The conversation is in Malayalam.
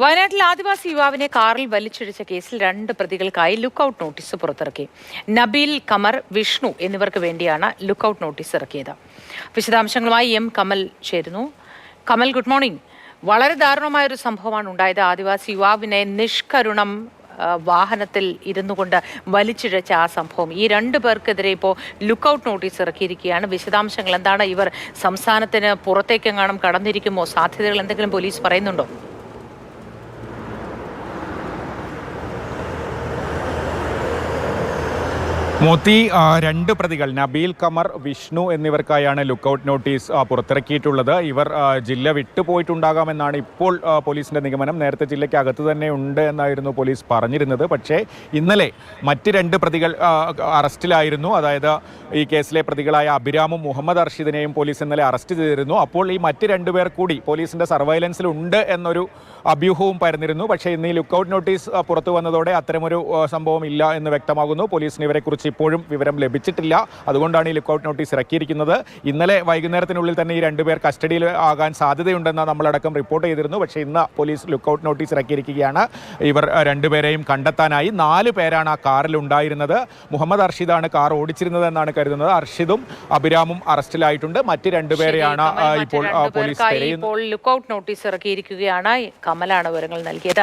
വയനാട്ടിൽ ആദിവാസി യുവാവിനെ കാറിൽ വലിച്ചിഴിച്ച കേസിൽ രണ്ട് പ്രതികൾക്കായി ലുക്കൌട്ട് നോട്ടീസ് പുറത്തിറക്കി. നബീൽ കമർ വിഷ്ണു എന്നിവർക്ക് വേണ്ടിയാണ് ലുക്കൌട്ട് നോട്ടീസ് ഇറക്കിയത്. വിശദാംശങ്ങളുമായി എം കമൽ ചേരുന്നു. Kamal good morning. വളരെ ദാരുണമായ ഒരു സംഭവമാണ് ഉണ്ടായത്. ആദിവാസി യുവാവിനെ നിഷ്കരുണം വാഹനത്തിൽ ഇരുന്നു കൊണ്ട് വലിച്ചിഴച്ച ആ സംഭവം. ഈ രണ്ട് പേർക്കെതിരെ ഇപ്പോൾ ലുക്കൌട്ട് നോട്ടീസ് ഇറക്കിയിരിക്കുകയാണ്. വിശദാംശങ്ങൾ എന്താണ്? ഇവർ സംസ്ഥാനത്തിന് പുറത്തേക്കെങ്ങാനും കടന്നിരിക്കുമോ? സാധ്യതകൾ എന്തെങ്കിലും പോലീസ് പറയുന്നുണ്ടോ? മോത്തി രണ്ട് പ്രതികൾ നബീൽ കമർ വിഷ്ണു എന്നിവർക്കായാണ് ലുക്കൌട്ട് നോട്ടീസ് പുറത്തിറക്കിയിട്ടുള്ളത്. ഇവർ ജില്ല വിട്ടുപോയിട്ടുണ്ടാകാമെന്നാണ് ഇപ്പോൾ പോലീസിന്റെ നിഗമനം. നേരത്തെ ജില്ലയ്ക്ക് അകത്ത് തന്നെ ഉണ്ട് എന്നായിരുന്നു പോലീസ് പറഞ്ഞിരുന്നത്. പക്ഷേ ഇന്നലെ മറ്റ് രണ്ട് പ്രതികൾ അറസ്റ്റിലായിരുന്നു. അതായത് ഈ കേസിലെ പ്രതികളായ അഭിരാമും മുഹമ്മദ് അർഷിദിനെയും പോലീസ് ഇന്നലെ അറസ്റ്റ് ചെയ്തിരുന്നു. അപ്പോൾ ഈ മറ്റ് രണ്ടുപേർ കൂടി പോലീസിന്റെ സർവൈലൻസിലുണ്ട് എന്നൊരു അഭ്യൂഹവും പരന്നിരുന്നു. പക്ഷേ ഇന്ന് ഈ ലുക്കൌട്ട് നോട്ടീസ് പുറത്തു വന്നതോടെ അത്തരമൊരു സംഭവം ഇല്ല എന്ന് വ്യക്തമാകുന്നു. പോലീസിന് ഇവരെക്കുറിച്ച് ഇപ്പോഴും വിവരം ലഭിച്ചിട്ടില്ല. അതുകൊണ്ടാണ് ഈ ലുക്കൌട്ട് നോട്ടീസ് ഇറക്കിയിരിക്കുന്നത്. ഇന്നലെ വൈകുന്നേരത്തിനുള്ളിൽ തന്നെ ഈ രണ്ടുപേർ കസ്റ്റഡിയിൽ ആകാൻ സാധ്യതയുണ്ടെന്ന് നമ്മളടക്കം റിപ്പോർട്ട് ചെയ്തിരുന്നു. പക്ഷേ ഇന്ന് പോലീസ് ലുക്കൌട്ട് നോട്ടീസ് ഇറക്കിയിരിക്കുകയാണ്. ഇവർ രണ്ടുപേരെയും കണ്ടെത്താനായി നാല് പേരാണ് ആ കാറിൽ ഉണ്ടായിരുന്നത്. മുഹമ്മദ് അർഷിദാണ് കാർ ഓടിച്ചിരുന്നത് എന്നാണ് കരുതുന്നത്. അർഷിദും അഭിരാമും അറസ്റ്റിലായിട്ടുണ്ട്. മറ്റ് രണ്ടുപേരെയാണ് ഇപ്പോൾ പോലീസ് ഇപ്പോൾ ലുക്കൌട്ട് നോട്ടീസ് ഇറക്കിയിരിക്കുകയാണ്. കമലാണ് വിവരങ്ങൾ നൽകിയത്.